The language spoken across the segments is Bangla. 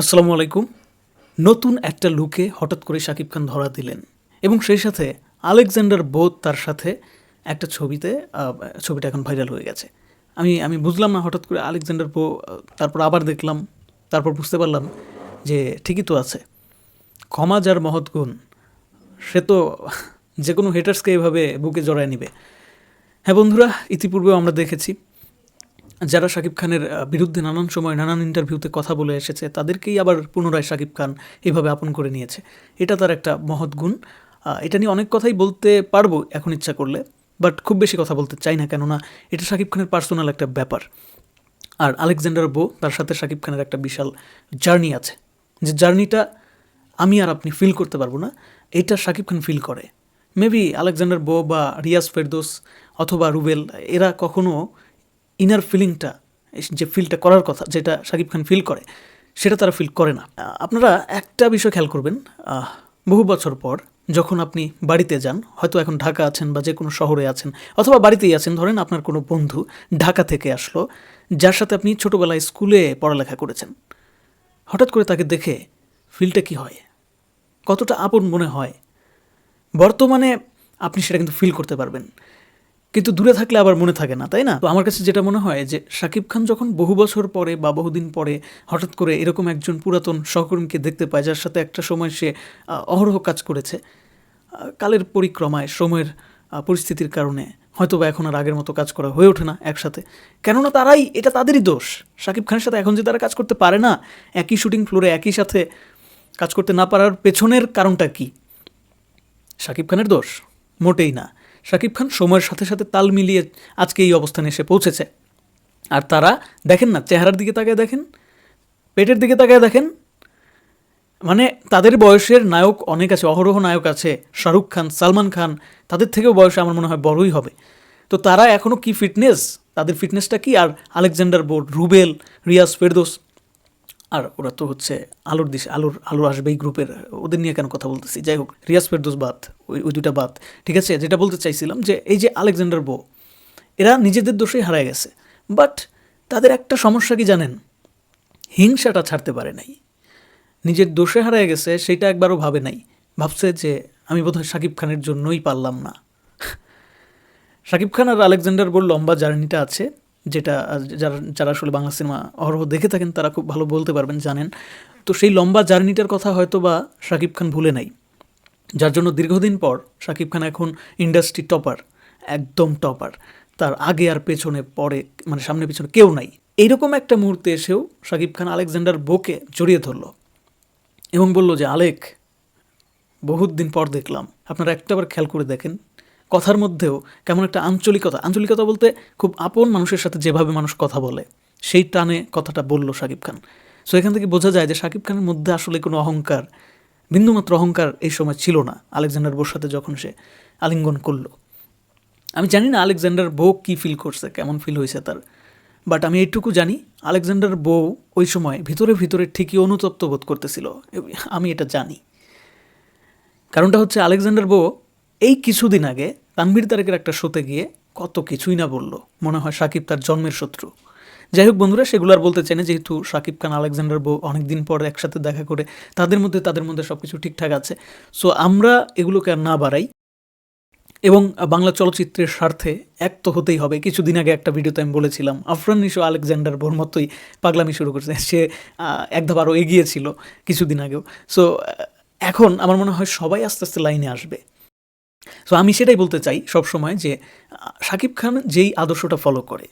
আসসালামু আলাইকুম। নতুন একটা লুকে হঠাৎ করে শাকিব খান ধরা দিলেন এবং সেই সাথে আলেকজান্ডার বোধ তার সাথে একটা ছবিতে ছবিটা এখন ভাইরাল হয়ে গেছে। আমি আমি বুঝলাম না হঠাৎ করে আলেকজান্ডার বো, তারপর আবার দেখলাম, তারপর বুঝতে পারলাম যে ঠিকই তো আছে। ক্ষমা যার মহৎ গুণ, সে তো যে কোনো হেটার্সকে এভাবে বুকে জড়ায় নিবে। হ্যাঁ বন্ধুরা, ইতিপূর্বেও আমরা দেখেছি যারা শাকিব খানের বিরুদ্ধে নানান সময় নানান ইন্টারভিউতে কথা বলে এসেছে, তাদেরকেই আবার পুনরায় শাকিব খান এভাবে আপন করে নিয়েছে। এটা তার একটা মহৎ গুণ। এটা নিয়ে অনেক কথাই বলতে পারব এখন ইচ্ছা করলে বাট খুব বেশি কথা বলতে চাই না, কেননা এটা শাকিব খানের পার্সোনাল একটা ব্যাপার। আর আলেকজান্ডার বো, তার সাথে শাকিব খানের একটা বিশাল জার্নি আছে। যে জার্নিটা আমি আর আপনি ফিল করতে পারব না, এটা শাকিব খান ফিল করে। মেবি আলেকজান্ডার বো বা রিয়াজ ফেরদোস অথবা রুবেল, এরা কখনো ইনার ফিলিংটা যে ফিলটা করার কথা যেটা শাকিব খান ফিল করে, সেটা তারা ফিল করে না। আপনারা একটা বিষয় খেয়াল করবেন বহু বছর পর যখন আপনি বাড়িতে যান, হয়তো এখন ঢাকা আছেন বা যে কোনো শহরে আছেন, অথবা বাড়িতেই আছেন, ধরেন আপনার কোনো বন্ধু ঢাকা থেকে আসলো, যার সাথে আপনি ছোটোবেলায় স্কুলে পড়ালেখা করেছেন। হঠাৎ করে তাকে দেখে ফিলটা কি হয়? কতটা আপন মনে হয়? বর্তমানে আপনি সেটা কিন্তু ফিল করতে পারবেন। কিন্তু দূরে থাকলে আবার মনে থাকে না, তাই না? তো আমার কাছে যেটা মনে হয় যে শাকিব খান যখন বহু বছর পরে বা বহুদিন পরে হঠাৎ করে এরকম একজন পুরাতন সহকর্মীকে দেখতে পায়, যার সাথে একটা সময় সে অহরহ কাজ করেছে কালের পরিক্রমায়, সময়ের পরিস্থিতির কারণে হয়তো বা এখন আর আগের মতো কাজ করা হয়ে ওঠে না একসাথে। কেননা তারাই, এটা তাদেরই দোষ। শাকিব খানের সাথে এখন যে তারা কাজ করতে পারে না, একই শুটিং ফ্লোরে একই সাথে কাজ করতে না পারার পেছনের কারণটা কী? শাকিব খানের দোষ? মোটেই না। শাকিব খান সময়ের সাথে সাথে তাল মিলিয়ে আজকে এই অবস্থানে এসে পৌঁছেছে। আর তারা দেখেন না, চেহারার দিকে তাকায় দেখেন, পেটের দিকে তাকায় দেখেন। মানে তাদের বয়সের নায়ক অনেক আছে, অহরহ নায়ক আছে, শাহরুখ খান, সালমান খান, তাদের থেকেও বয়স আমার মনে হয় বড়ই হবে। তো তারা এখনও কি ফিটনেস তাদের ফিটনেসটা কি? আর আলেকজান্ডার বোর্ড, রুবেল, রিয়াজ ফেরদোস আর ওরা তো হচ্ছে আলোর দিশে, আলোর, আলো আসবে এই গ্রুপের। ওদের নিয়ে কেন কথা বলতেছি? যাই হোক, রিয়াজ ফেরদোস বাদ, ওই ওই দুটা বাদ। ঠিক আছে, যেটা বলতে চাইছিলাম যে এই যে আলেকজান্ডার বো, এরা নিজেদের দোষেই হারায় গেছে। বাট তাদের একটা সমস্যা কি জানেন? হিংসাটা ছাড়তে পারে নাই। নিজের দোষে হারায় গেছে, সেটা একবারও ভাবে নাই। ভাবছে যে আমি বোধহয় শাকিব খানের জন্যই পারলাম না। শাকিব খান আর আলেকজান্ডার বোর লম্বা জার্নিটা আছে। যেটা, যারা যারা আসলে বাংলা সিনেমা অহরহ দেখে থাকেন, তারা খুব ভালো বলতে পারবেন, জানেন। তো সেই লম্বা জার্নিটার কথা হয়তো বা শাকিব খান ভুলে নাই। যার জন্য দীর্ঘদিন পর শাকিব খান এখন ইন্ডাস্ট্রি টপার, একদম টপার। তার আগে আর পেছনে, পরে মানে সামনে পিছনে কেউ নাই। এইরকম একটা মুহূর্তে এসেও শাকিব খান আলেকজান্ডার বোকে জড়িয়ে ধরল এবং বলল যে, আলেক, বহুত দিন পর দেখলাম। আপনারা একটাবার খেয়াল করে দেখেন কথার মধ্যেও কেমন একটা আঞ্চলিকতা আঞ্চলিকতা বলতে খুব আপন মানুষের সাথে যেভাবে মানুষ কথা বলে, সেই টানে কথাটা বলল শাকিব খান। সো এখান থেকে বোঝা যায় যে শাকিব খানের মধ্যে আসলে কোনো অহংকার, বিন্দুমাত্র অহংকার এই সময় ছিল না, আলেকজান্ডার বোর সাথে যখন সে আলিঙ্গন করল। আমি জানি না আলেকজান্ডার বউ কী ফিল করছে, কেমন ফিল হয়েছে তার বাট আমি এইটুকু জানি, আলেকজান্ডার বউ ওই সময় ভিতরে ভিতরে ঠিকই অনুতপ্ত বোধ করতেছিল, আমি এটা জানি। কারণটা হচ্ছে আলেকজান্ডার বো এই কিছুদিন আগে তানভীর তারেকের একটা শোতে গিয়ে কত কিছুই না বলল। মনে হয় সাকিব তার জন্মের শত্রু। যাই হোক বন্ধুরা, সেগুলো আর বলতে চাই না যেহেতু সাকিব খান, আলেকজান্ডার বো অনেকদিন পর একসাথে দেখা করে তাদের মধ্যে তাদের মধ্যে সব কিছু ঠিকঠাক আছে। সো আমরা এগুলোকে আর না বাড়াই। এবং বাংলা চলচ্চিত্রের স্বার্থে এক তো হতেই হবে। কিছুদিন আগে একটা ভিডিওতে আমি বলেছিলাম, আফরান নিশো আলেকজান্ডার বোর মতোই পাগলামি শুরু করছে। সে এক ধাপ আরও এগিয়েছিল কিছুদিন আগেও। সো এখন আমার মনে হয় সবাই আস্তে আস্তে লাইনে আসবে। সো আমি সেটাই বলতে চাই সব সময় যে শাকিব খান যেই আদর্শটা ফলো করে,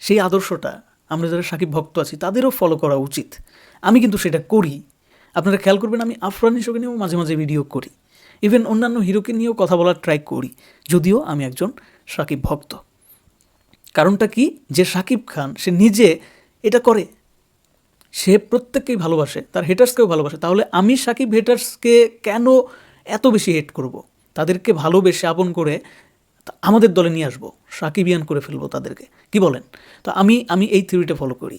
সেই আদর্শটা, আমরা যারা শাকিব ভক্ত আছি, তাদেরও ফলো করা উচিত। আমি কিন্তু সেটা করি। আপনারা খেয়াল করবেন, আমি আফরান নিশোকে নিয়েও মাঝে মাঝে ভিডিও করি। ইভেন অন্যান্য হিরোকে নিয়েও কথা বলার ট্রাই করি। যদিও আমি একজন সাকিব ভক্ত। কারণটা কি? যে সাকিব খান, সে নিজে এটা করে। সে প্রত্যেককেই ভালোবাসে, তার হেটার্সকেও ভালোবাসে। তাহলে আমি সাকিব হেটার্সকে কেন এত বেশি হেট করব? তাদেরকে ভালোবেসে আপন করে আমাদের দলে নিয়ে আসব সাকিবিয়ান করে ফেলব তাদেরকে। কি বলেন? তো আমি আমি এই থিওরিটা ফলো করি।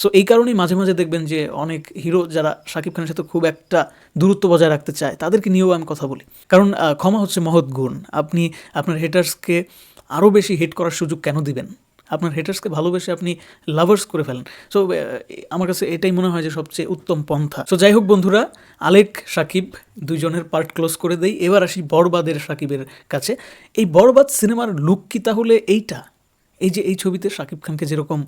সো এই কারণেই মাঝে মাঝে দেখবেন যে অনেক হিরো যারা শাকিব খানের সাথে খুব একটা দূরত্ব বজায় রাখতে চায়, তাদেরকে নিয়েও আমি কথা বলি। কারণ ক্ষমা হচ্ছে মহৎ গুণ। আপনি আপনার হেটার্সকে আরও বেশি হিট করার সুযোগ কেন দিবেন? আপনার হেটার্সকে ভালোবেসে আপনি লাভার্স করে ফেলেন। সো আমার কাছে এটাই মনে হয় যে সবচেয়ে উত্তম পন্থা। সো যাই হোক বন্ধুরা, আলেক, সাকিব দুজনের পার্ট ক্লোজ করে দেই। এবার আসি বরবাদের সাকিবের কাছে। এই বরবাদ সিনেমার লুক কি তাহলে এইটা? এই যে এই ছবিতে শাকিব খানকে যেরকম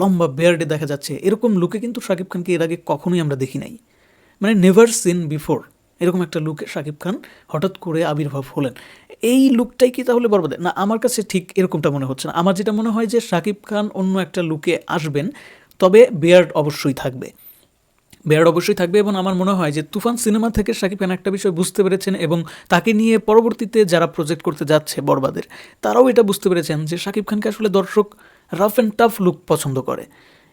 লম্বা বেয়ার্ডে দেখা যাচ্ছে, এরকম লুকে কিন্তু শাকিব খানকে এর আগে কখনোই আমরা দেখি নাই। মানে নেভার সিন বিফোর এরকম একটা লুকে শাকিব খান হঠাৎ করে আবির্ভাব হলেন। এই লুকটাই কি তাহলে বরবাদ? না, আমার কাছে ঠিক এরকমটা মনে হচ্ছে না। আমার যেটা মনে হয় যে শাকিব খান অন্য একটা লুকে আসবেন, তবে বেয়ার্ড অবশ্যই থাকবে। বেয়ার্ড অবশ্যই থাকবে এবং আমার মনে হয় যে তুফান সিনেমা থেকে শাকিব খান একটা বিষয় বুঝতে পেরেছেন এবং তাকে নিয়ে পরবর্তীতে যারা প্রজেক্ট করতে যাচ্ছে বরবাদের, তারাও এটা বুঝতে পেরেছেন যে শাকিব খানকে আসলে দর্শক রাফ অ্যান্ড টাফ লুক পছন্দ করে।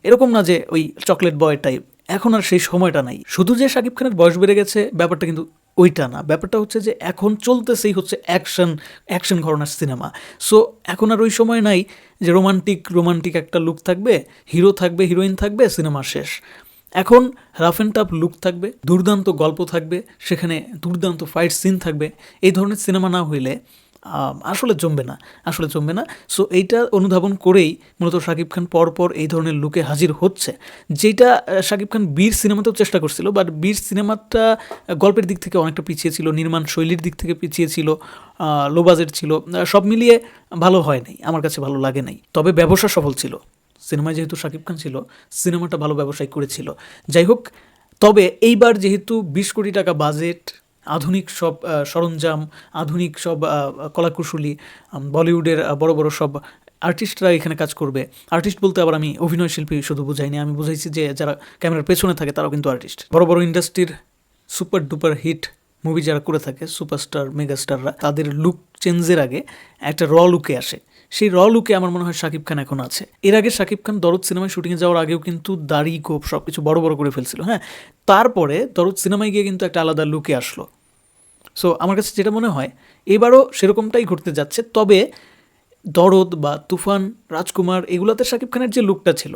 এরকম না যে ওই চকলেট বয় টাইপ এখন আর সেই সময়টা নাই। শুধু যে শাকিব খানের বয়স বেড়ে গেছে, ব্যাপারটা কিন্তু ওইটা না। ব্যাপারটা হচ্ছে যে এখন চলতেছেই হচ্ছে অ্যাকশন অ্যাকশন ঘরনার সিনেমা সো এখন আর ওই সময় নাই যে রোমান্টিক রোমান্টিক একটা লুক থাকবে হিরো থাকবে হিরোইন থাকবে সিনেমা শেষ। এখন রাফ অ্যান্ড টাফ লুক থাকবে, দুর্দান্ত গল্প থাকবে, সেখানে দুর্দান্ত ফাইট সিন থাকবে। এই ধরনের সিনেমা না হইলে আসলে জমবে না, আসলে জমবে না। সো এইটা অনুধাবন করেই মূলত শাকিব খান পরপর এই ধরনের লুকে হাজির হচ্ছে। যেটা শাকিব খান বীর সিনেমাতেও চেষ্টা করছিল বাট বীর সিনেমাটা গল্পের দিক থেকে অনেকটা পিছিয়ে ছিল, নির্মাণ শৈলীর দিক থেকে পিছিয়ে ছিল লো বাজেট ছিল সব মিলিয়ে ভালো হয় নাই, আমার কাছে ভালো লাগে নাই। তবে ব্যবসা সফল ছিল, সিনেমায় যেহেতু শাকিব খান ছিল, সিনেমাটা ভালো ব্যবসায় করেছিল। যাই হোক, তবে এইবার যেহেতু বিশ কোটি টাকা বাজেট আধুনিক সব সরঞ্জাম, আধুনিক সব কলাকুশলী বলিউডের বড় বড় সব আর্টিস্টরা এখানে কাজ করবে। আর্টিস্ট বলতে আবার আমি অভিনয় শিল্পী শুধু বুঝাইনি, আমি বুঝাইছি যে যারা ক্যামেরার পেছনে থাকে তারাও কিন্তু আর্টিস্ট। বড় বড় ইন্ডাস্ট্রির সুপার ডুপার হিট মুভি যারা করে থাকে, সুপারস্টার, মেগাস্টাররা, তাদের লুক চেঞ্জের আগে একটা র লুকে আসে। সেই র লুকে আমার মনে হয় শাকিব খান এখন আছে। এর আগে শাকিব খান দরদ সিনেমায় শুটিংয়ে যাওয়ার আগেও কিন্তু দাড়ি, কোপ সব কিছু বড় বড় করে ফেলছিল হ্যাঁ? তারপরে দরদ সিনেমায় গিয়ে কিন্তু একটা আলাদা লুকে আসলো। সো আমার কাছে যেটা মনে হয়, এবারও সেরকমটাই ঘটতে যাচ্ছে, তবে দরদ বা তুফান, রাজকুমার এগুলোতে শাকিব খানের যে লুকটা ছিল,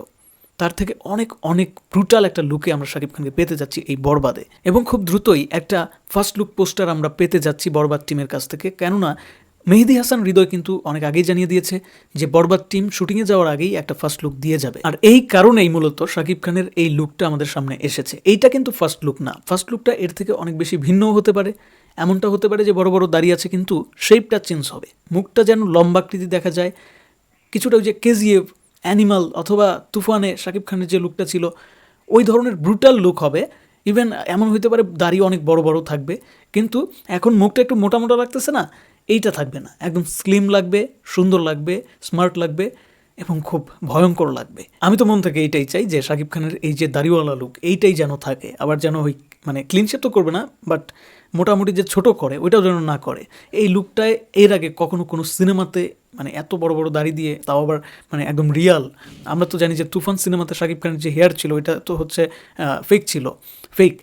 তার থেকে অনেক অনেক ব্রুটাল একটা লুকে আমরা শাকিব খানকে পেতে যাচ্ছি এই বরবাদে। এবং খুব দ্রুতই একটা ফার্স্ট লুক পোস্টার আমরা পেতে যাচ্ছি বরবাদ টিমের কাছ থেকে। কেননা মেহেদি হাসান হৃদয় কিন্তু অনেক আগেই জানিয়ে দিয়েছে যে বরবাদ টিম শুটিংয়ে যাওয়ার আগেই একটা ফার্স্ট লুক দিয়ে যাবে। আর এই কারণেই মূলত শাকিব খানের এই লুকটা আমাদের সামনে এসেছে। এইটা কিন্তু ফার্স্ট লুক না। ফার্স্ট লুকটা এর থেকে অনেক বেশি ভিন্নও হতে পারে। এমনটা হতে পারে যে বড় বড় দাঁড়িয়ে আছে কিন্তু শেপটা চেঞ্জ হবে। মুখটা যেন লম্বাকৃতি দেখা যায়। কিছুটা ওই যে কেজিএফ অ্যানিমাল অথবা তুফানে শাকিব খানের যে লুকটা ছিল, ওই ধরনের ব্রুটাল লুক হবে। ইভেন এমন হইতে পারে দাড়ি অনেক বড় বড় থাকবে। কিন্তু এখন মুখটা একটু মোটা মোটা লাগতেছে না? এইটা থাকবে না। একদম স্লিম লাগবে, সুন্দর লাগবে স্মার্ট লাগবে এবং খুব ভয়ঙ্কর লাগবে। আমি তো মন থেকে এইটাই চাই যে শাকিব খানের এই যে দাড়িওয়ালা লুক এইটাই যেন থাকে। আবার যেন ওই মানে ক্লিন শেপ তো করবে না বাট মোটামুটি যে ছোট করে, ওইটাও যেন না করে। এই লুকটায় এর আগে কখনো কোনো সিনেমাতে মানে এত বড় বড় দাড়ি দিয়ে তাও আবার মানে একদম রিয়াল আমরা তো জানি যে তুফান সিনেমাতে শাকিব খানের যে হেয়ার ছিল, ওইটা তো হচ্ছে ফেক ছিল। ফেক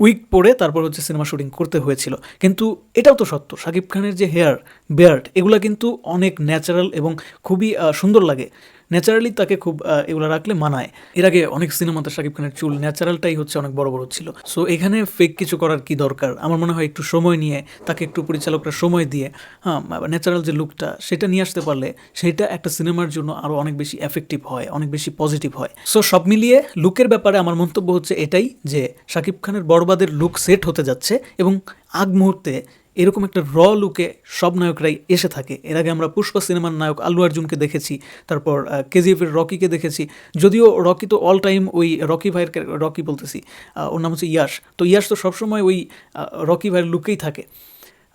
উইক পরে তারপর হচ্ছে সিনেমা শুটিং করতে হয়েছিল। কিন্তু এটাও তো সত্য, শাকিব খানের যে হেয়ার, বেয়ার্ড, এগুলো কিন্তু অনেক ন্যাচারাল এবং খুবই সুন্দর লাগে। ন্যাচারালি তাকে খুব এগুলো রাখলে মানায়। এর আগে অনেক সিনেমাতে শাকিব খানের চুল ন্যাচারালটাই হচ্ছে অনেক বড় বড় ছিল। সো এখানে ফেক কিছু করার কি দরকার? আমার মনে হয় একটু সময় নিয়ে, তাকে একটু পরিচালকরা সময় দিয়ে হ্যাঁ ন্যাচারাল যে লুকটা সেটা নিয়ে আসতে পারলে সেটা একটা সিনেমার জন্য আরও অনেক বেশি এফেক্টিভ হয়, অনেক বেশি পজিটিভ হয়। সো সব মিলিয়ে লুকের ব্যাপারে আমার মন্তব্য হচ্ছে এটাই যে, শাকিব খানের বরবাদের লুক সেট হতে যাচ্ছে এবং আগ মুহূর্তে এরকম একটা র লুকে সব নায়করাই এসে থাকে। এর আগে আমরা পুষ্পা সিনেমার নায়ক আল্লু আর্জুনকে দেখেছি, তারপর কেজিএফের রকিকে দেখেছি। যদিও রকি তো অল টাইম ওই রকি ভাইয়ের রকি বলতেছি ওর নাম হচ্ছে ইয়াস তো ইয়াস তো সবসময় ওই রকি ভাইয়ের লুকেই থাকে।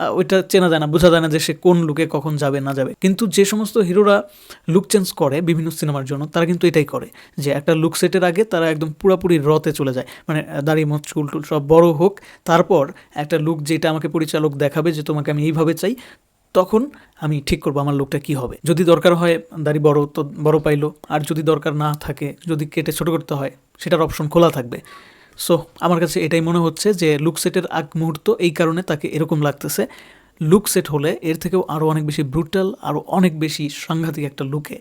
ওইটা চেনা যায় না, বোঝা যায় না যে সে কোন লুকে কখন যাবে, না যাবে। কিন্তু যে সমস্ত হিরোরা লুক চেঞ্জ করে বিভিন্ন সিনেমার জন্য, তারা কিন্তু এটাই করে যে একটা লুক সেটের আগে তারা একদম পুরোপুরি রতে চলে যায়। মানে দাড়ি মোচ চুল, টুল সব বড় হোক, তারপর একটা লুক যেটা আমাকে পরিচালক দেখাবে যে তোমাকে আমি এইভাবে চাই, তখন আমি ঠিক করব আমার লুকটা কি হবে। যদি দরকার হয় দাড়ি বড়, তো বড় পাইলো, আর যদি দরকার না থাকে, যদি কেটে ছোট করতে হয়, সেটার অপশন খোলা থাকবে। সো আমার কাছে এটাই মনে হচ্ছে যে লুক সেটের আগ মুহূর্ত এই কারণে তাকে এরকম লাগতেছে। লুক সেট হলে এর থেকেও আরও অনেক বেশি ব্রুটাল আরও অনেক বেশি সাংঘাতিক একটা লুকে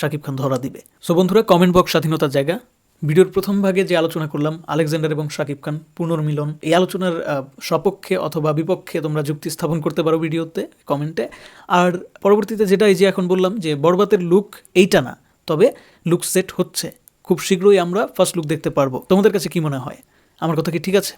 শাকিব খান ধরা দিবে। সো বন্ধুরা কমেন্ট বক্স স্বাধীনতার জায়গা। ভিডিওর প্রথম ভাগে যে আলোচনা করলাম, আলেকজান্ডার এবং শাকিব খান পুনর্মিলন, এই আলোচনার সপক্ষে অথবা বিপক্ষে তোমরা যুক্তি স্থাপন করতে পারো ভিডিওতে কমেন্টে আর পরবর্তীতে যেটা এই যে এখন বললাম যে বরবাতের লুক এইটা না, তবে লুক সেট হচ্ছে। খুব শীঘ্রই আমরা ফার্স্ট লুক দেখতে পারব। তোমাদের কাছে কি মনে হয়? আমার কথা কি ঠিক আছে?